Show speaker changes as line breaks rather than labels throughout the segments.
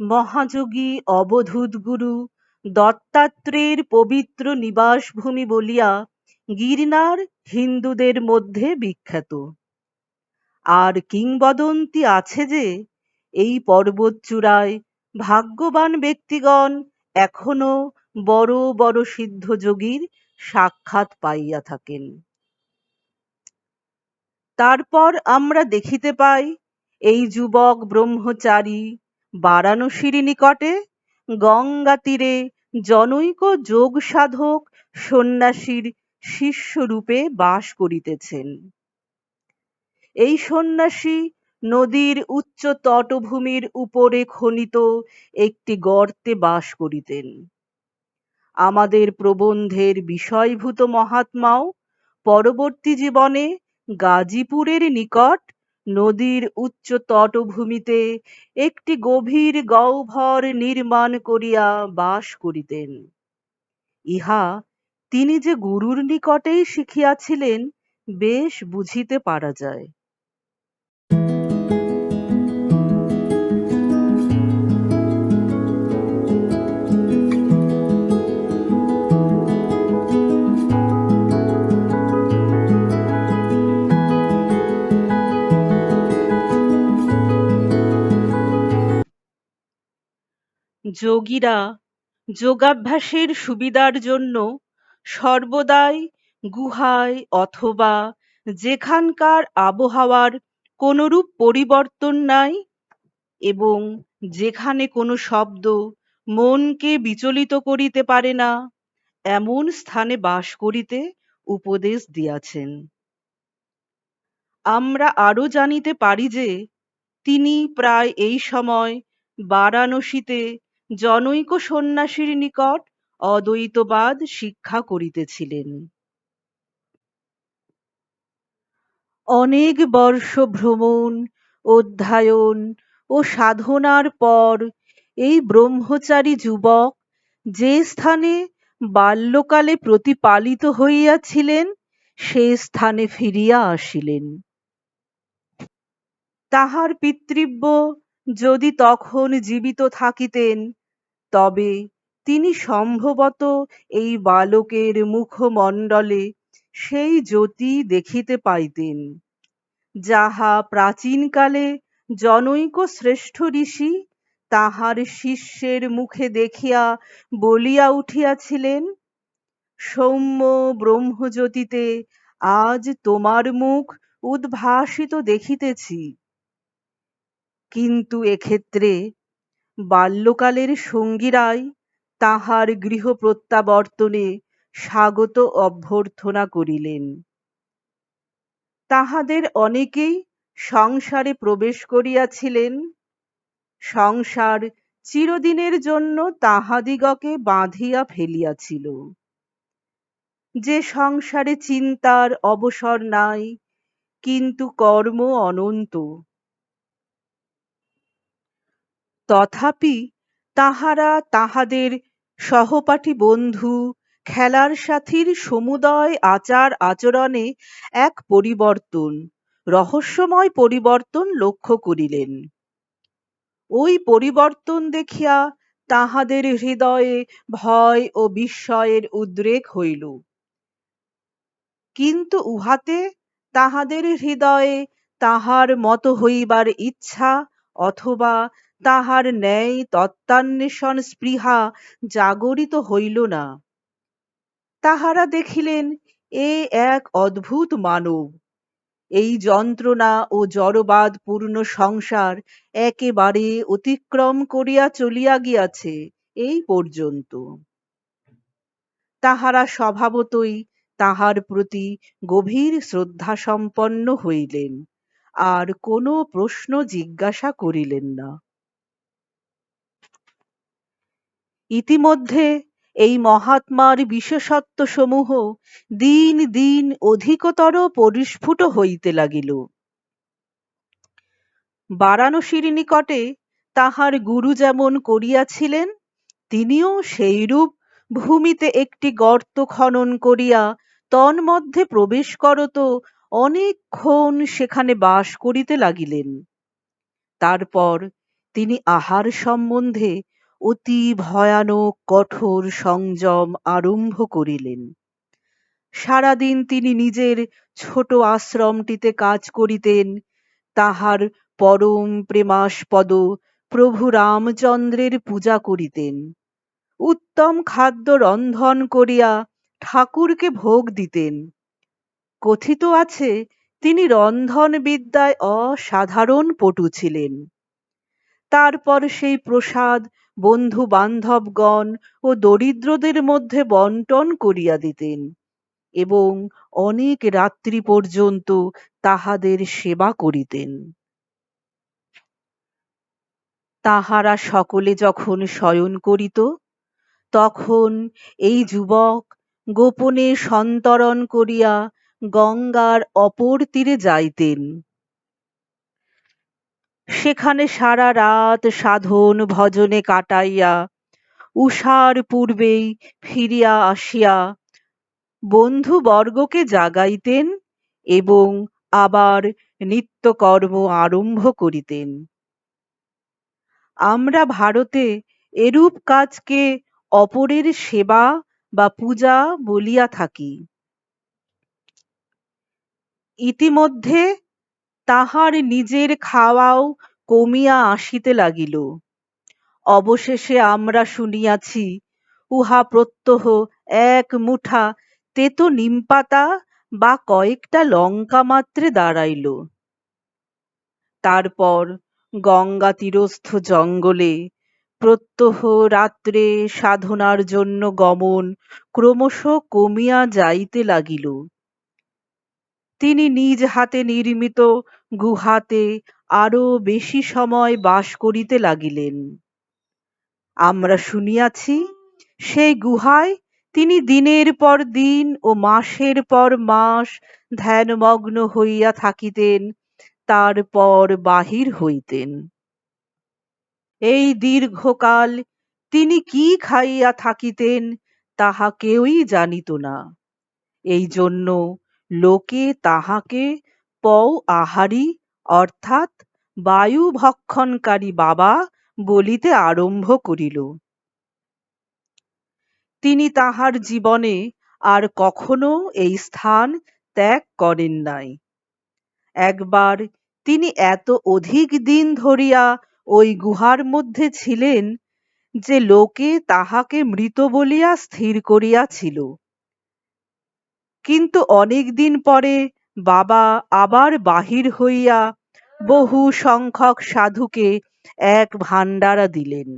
মহাযোগী অবধূত গুরু, দত্তাত্রেয়ের পবিত্র নিবাসভূমি বলিয়া গিরনার হিন্দুদের মধ্যে বিখ্যাত। আর কিংবদন্তি আছে যে, এই পর্বতচূড়ায় ভাগ্যবান ব্যক্তিগণ এখনও বড় বড় সিদ্ধযোগীর সাক্ষাৎ পাইয়া থাকেন। তারপর আমরা দেখিতে পাই, এই যুবক ব্রহ্মচারী বারাণসীর নিকটে গঙ্গা তীরে জনৈক যোগ সাধক সন্ন্যাসীর শিষ্যরূপে বাস করিতেছেন। এই সন্ন্যাসী নদীর উচ্চ তটভূমির উপরে খনিত একটি গর্তে বাস করিতেন। আমাদের প্রবন্ধের বিষয়ভূত মহাত্মাও পরবর্তী জীবনে গাজীপুরের নিকট নদীর উচ্চ তটভূমিতে একটি গভীর গহ্বর নির্মাণ করিয়া বাস করিতেন। ইহা তিনি যে গুরুর নিকটেই শিখিয়াছিলেন, বেশ বুঝিতে পারা যায়। যোগীরা যোগাভ্যাসের সুবিধার জন্য সর্বদাই গুহায় অথবা যেখানকার আবহাওয়ার কোনরূপ পরিবর্তন নাই এবং যেখানে কোনো শব্দ মনকে বিচলিত করিতে পারে না, এমন স্থানে বাস করিতে উপদেশ দিয়াছেন। আমরা আরও জানিতে পারি যে, তিনি প্রায় এই সময় বারাণসীতে জনৈক সন্ন্যাসীর নিকট অদ্বৈতবাদ শিক্ষা করিতেছিলেন। অনেক বর্ষ ভ্রমণ, অধ্যায়ন ও সাধনার পর এই ব্রহ্মচারী যুবক যে স্থানে বাল্যকালে প্রতিপালিত হইয়াছিলেন, সে স্থানে ফিরিয়া আসিলেন। তাহার পিতৃব্য যদি তখন জীবিত থাকিতেন তবে তিনি সম্ভবত এই বালকের মুখমণ্ডলে সেই জ্যোতি দেখিতে পাইতেন, যাহা প্রাচীনকালে জনৈক শ্রেষ্ঠ ঋষি তাহার শিষ্যের মুখে দেখিয়া বলিয়া উঠিয়াছিলেন, সৌম্য ব্রহ্মজ্যোতিতে আজ তোমার মুখ উদ্ভাসিত দেখিতেছি। কিন্তু এক্ষেত্রে বাল্যকালের সঙ্গীরাই তাহার গৃহ প্রত্যাবর্তনে স্বাগত অভ্যর্থনা করিলেন। তাহাদের অনেকেই সংসারে প্রবেশ করিয়াছিলেন। সংসার চিরদিনের জন্য তাহাদিগকে বাঁধিয়া ফেলিয়াছিল। যে সংসারে চিন্তার অবসর নাই, কিন্তু কর্ম অনন্ত। তথাপি তাহারা তাহাদের সহপাঠী বন্ধু, খেলার সাথীর সমুদয় আচার আচরণে এক পরিবর্তন, রহস্যময় পরিবর্তন লক্ষ্য করিলেন। ওই পরিবর্তন দেখিয়া তাহাদের হৃদয়ে ভয় ও বিস্ময়ের উদ্রেক হইল। কিন্তু উহাতে তাহাদের হৃদয়ে তাহার মত হইবার ইচ্ছা অথবা তাহার ন্যায় তত্ত্বান্বেষণ স্পৃহা জাগরিত হইল না। তাহারা দেখিলেন, এ এক অদ্ভুত মানব। এই যন্ত্রণা ও জড়বাদপূর্ণ সংসার একেবারে অতিক্রম করিয়া চলিয়া গিয়াছে এই পর্যন্ত। তাহারা স্বভাবতই তাহার প্রতি গভীর শ্রদ্ধা সম্পন্ন হইলেন। আর কোনো প্রশ্ন জিজ্ঞাসা করিলেন না। ইতিমধ্যে এই মহাত্মার বিশেষত্বসমূহ দিন দিন অধিকতর পরিস্ফুট হইতে লাগিল। বারাণসীর নিকটে তাহার গুরু যেমন করিয়াছিলেন, তিনিও সেইরূপ ভূমিতে একটি গর্ত খনন করিয়া তন্মধ্যে প্রবেশ করত অনেকক্ষণ সেখানে বাস করিতে লাগিলেন। তারপর তিনি আহার সম্বন্ধে অতি ভয়ানক, কঠোর সংযম আরম্ভ করিলেন। সারাদিন তিনি নিজের ছোট আশ্রমটিতে কাজ করিতেন। তাহার পরম প্রেমাস্পদ প্রভু রামচন্দ্রের পূজা করিতেন। উত্তম খাদ্য রন্ধন করিয়া ঠাকুরকে ভোগ দিতেন। কথিত আছে, তিনি রন্ধন বিদ্যায় অসাধারণ পটু ছিলেন। তারপর সেই প্রসাদ বন্ধু বান্ধবগণ ও দরিদ্রদের মধ্যে বন্টন করিয়া দিতেন এবং অনেক রাত্রি পর্যন্ত তাহাদের সেবা করিতেন। তাহারা সকলে যখন শয়ন করিত, তখন এই যুবক গোপনে সন্তরণ করিয়া গঙ্গার অপর তীরে যাইতেন। সেখানে সারা রাত সাধন ভজনে কাটাইয়া উষার পূর্বেই ফিরিয়া আসিয়া বন্ধুবর্গকে জাগাইতেন এবং আবার নিত্যকর্ম আরম্ভ করিতেন। আমরা ভারতে এরূপ কাজকে অপরের সেবা বা পূজা বলিয়া থাকি। ইতিমধ্যে তাহার নিজের খাওয়াও কমিয়া আসিতে লাগিল। অবশেষে আমরা শুনিয়াছি, উহা প্রত্যহ এক মুঠা তেতো নিমপাতা বা কয়েকটা লঙ্কা মাত্রে দাঁড়াইল। তারপর গঙ্গা তীরস্থ জঙ্গলে প্রত্যহ রাত্রে সাধনার জন্য গমন ক্রমশ কমিয়া যাইতে লাগিল। তিনি নিজ হাতে নির্মিত গুহাতে আরও বেশি সময় বাস করিতে লাগিলেন। আমরা শুনিয়াছি, সেই গুহায় তিনি দিনের পর দিন ও মাসের পর মাস ধ্যানমগ্ন হইয়া থাকিতেন, তারপর বাহির হইতেন। এই দীর্ঘকাল তিনি কি খাইয়া থাকিতেন তাহা কেউই জানিত না। এই জন্য লোকে তাহাকে পৌ আহারি, অর্থাৎ বায়ু ভক্ষণকারী বাবা বলিতে আরম্ভ করিল। তিনি তাহার জীবনে আর কখনো এই স্থান ত্যাগ করেন নাই। একবার তিনি এত অধিক দিন ধরিয়া ওই গুহার মধ্যে ছিলেন যে লোকে তাহাকে মৃত বলিয়া স্থির করিয়াছিল। কিন্তু পরে বাবা আবার বাহির হইয়া বহু সংখ্যক সাধুকে এক ভাণ্ডারা দিলেন।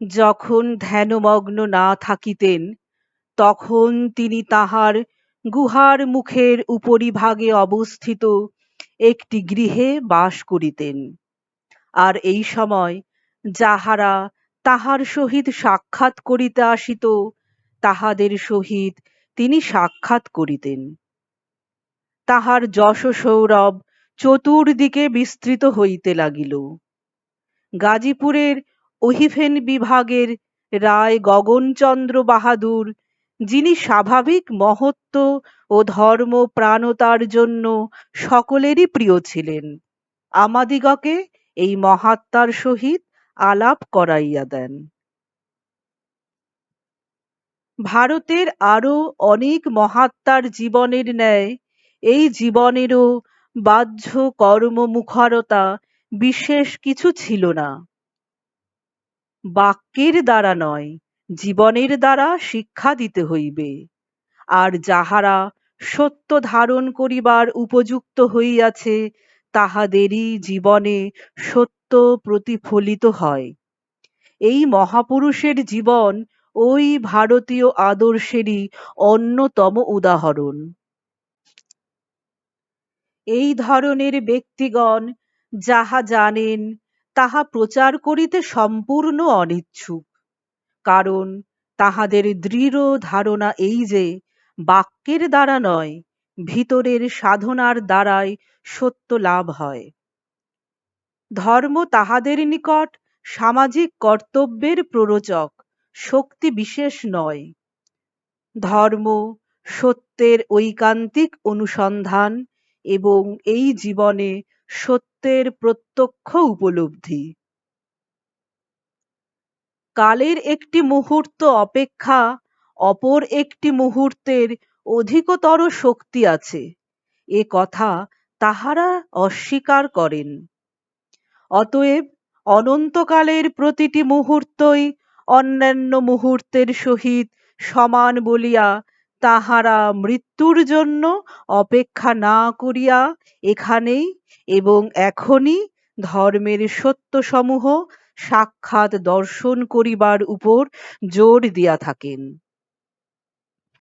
যখন ধ্যানমগ্ন না থাকিতেন, তখন তিনি তাহার গুহার মুখের উপরিভাগে অবস্থিত একটি গৃহে বাস করিতেন। আর এই সময় যাহারা তাহার সহিত সাক্ষাৎ করিতে আসিত তাহাদের সহিত তিনি সাক্ষাৎ করিতেন। তাহার যশ সৌরভ চতুর্দিকে বিস্তৃত হইতে লাগিল। গাজীপুরের অহিফেন বিভাগের রায় গগনচন্দ্র বাহাদুর, যিনি স্বাভাবিক মহত্ব ও ধর্ম প্রাণতার জন্য সকলেরই প্রিয় ছিলেন, আমাদিগকে এই মহাত্মার সহিত আলাপ করাইয়া দেন। ভারতের আরও অনেক মহাত্মার জীবনের ন্যায়, এই জীবনেরও বাহ্য কর্ম কর্মমুখরতা বিশেষ কিছু ছিল না। বাক্যের দ্বারা নয়, জীবনের দ্বারা শিক্ষা দিতে হইবে। আর যাহারা সত্য ধারণ করিবার উপযুক্ত হইয়াছে, তাহাদেরই জীবনে সত্য প্রতিফলিত হয়। এই মহাপুরুষের জীবন ওই ভারতীয় আদর্শেরই অন্যতম উদাহরণ। এই ধরনের ব্যক্তিগণ যাহা জানেন, তাহা প্রচার করিতে সম্পূর্ণ অনিচ্ছুক। কারণ তাহাদের দৃঢ় ধারণা এই যে, বাক্যের দ্বারা নয়, ভিতরের সাধনার দ্বারাই সত্য লাভ হয়। ধর্ম তাহাদের নিকট সামাজিক কর্তব্যের প্ররোচক। শক্তি বিশেষ নয়। ধর্ম, সত্যের ঐকান্তিক অনুসন্ধান এবং এই জীবনে সত্যের প্রত্যক্ষ উপলব্ধি। কালের একটি মুহূর্ত অপেক্ষা, অপর একটি মুহূর্তের অধিকতর শক্তি আছে। এ কথা তাহারা অস্বীকার করেন। অতএব অনন্তকালের প্রতিটি মুহূর্তই অন্যান্য মুহূর্তের সহিত সমান বলিয়া তাহারা মৃত্যুর জন্য অপেক্ষা না করিয়া এখানেই এবং এখনই ধর্মের সত্যসমূহ সাক্ষাৎ দর্শন করিবার উপর জোর দিয়া থাকেন।